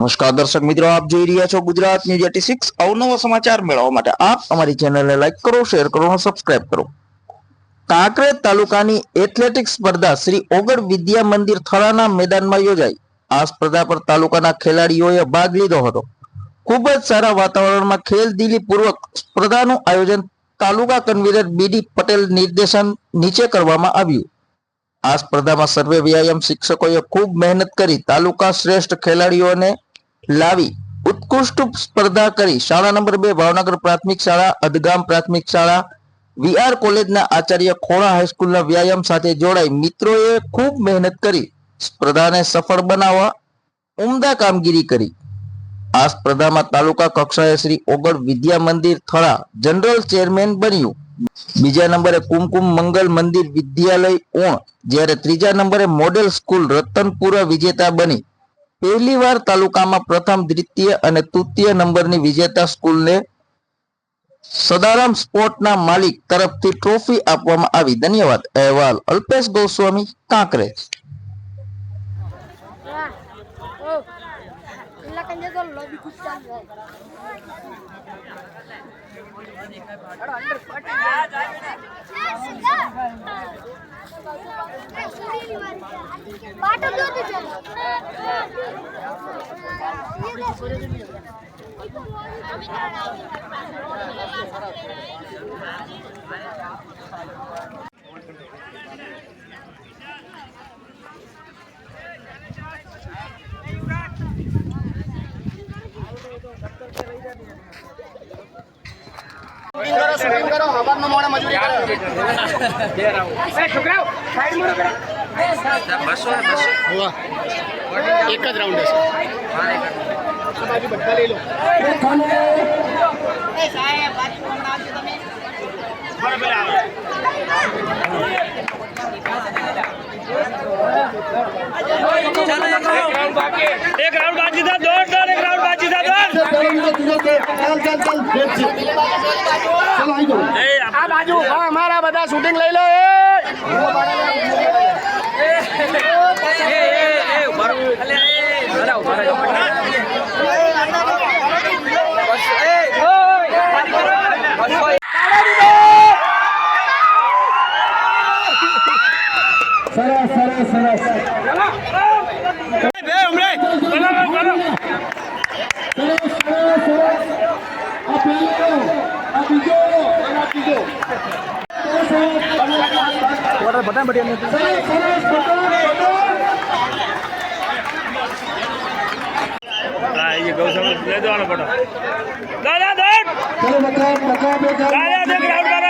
નમસ્કાર દર્શક મિત્રો, આપ જોઈ રહ્યા છો ગુજરાત ન્યૂઝ એટી સિક્સ અવનવો સમાચાર મેળવવા માટે. આપ અમારી ચેનલને લાઈક કરો શેર કરો અને સબસ્ક્રાઇબ કરો. કાંકરેજ તાલુકાની એથ્લેટિક સ્પર્ધા શ્રી ઓગળ વિદ્યા મંદિર થરાના મેદાનમાં યોજાઈ. આ સ્પર્ધા પર તાલુકાના ખેલાડીઓએ ભાગ લીધો હતો. ખૂબ જ સારા વાતાવરણમાં ખેલદિલી પૂર્વક સ્પર્ધાનું આયોજન તાલુકા કન્વીનર બીડી પટેલ નિર્દેશન નીચે કરવામાં આવ્યું. આ સ્પર્ધામાં સર્વે વ્યાયામ શિક્ષકોએ ખૂબ મહેનત કરી તાલુકા શ્રેષ્ઠ ખેલાડીઓને લાવી ઉત્કૃષ્ટ સ્પર્ધા કરી શાળા નંબર બે, ભાવનગર પ્રાથમિક શાળા, અદગામ પ્રાથમિક શાળા વીઆર કોલેજના આચાર્ય ખોડા હાઈસ્કૂલના વ્યાયામ સાથે જોડાઈ મિત્રોએ ખૂબ મહેનત કરી સ્પર્ધાને સફળ બનાવવા ઉમદા કામગીરી કરી. આ સ્પર્ધામાં તાલુકા કક્ષાએ શ્રી ઓગળ વિદ્યા મંદિર થળા જનરલ ચેરમેન બન્યું. બીજા નંબરે કુમકુમ મંગલ મંદિર વિદ્યાલય ઉણ જ્યારે ત્રીજા નંબરે મોડેલ સ્કૂલ રતનપુરા વિજેતા બની. પહેલી વાર તાલુકામાં પ્રથમ, દ્વિતીય અને તૃતીય નંબરની વિજેતા સ્કૂલને સદારામ સ્પોર્ટના માલિક તરફથી ટ્રોફી આપવામાં આવી. ધન્યવાદ. અહેવાલ Alpesh Goswami, Kankrej. Oh, la caña del lobby gustando. પાટો જોતી છે શૂટિંગ કરો શૂટિંગ કરો. હવારનો મોડે મજૂરી કરે. હોવા. એક જ રાઉન્ડ હશે. આ બાજુ બધા લઈ લો. એક આ બાજુ હા અમારા બધા શૂટિંગ લઈ લો એ હા એ ગૌશાળા લઈ જવાનો પડો દાદા દોડ! દાદા દેખ રાઉન્ડ મારા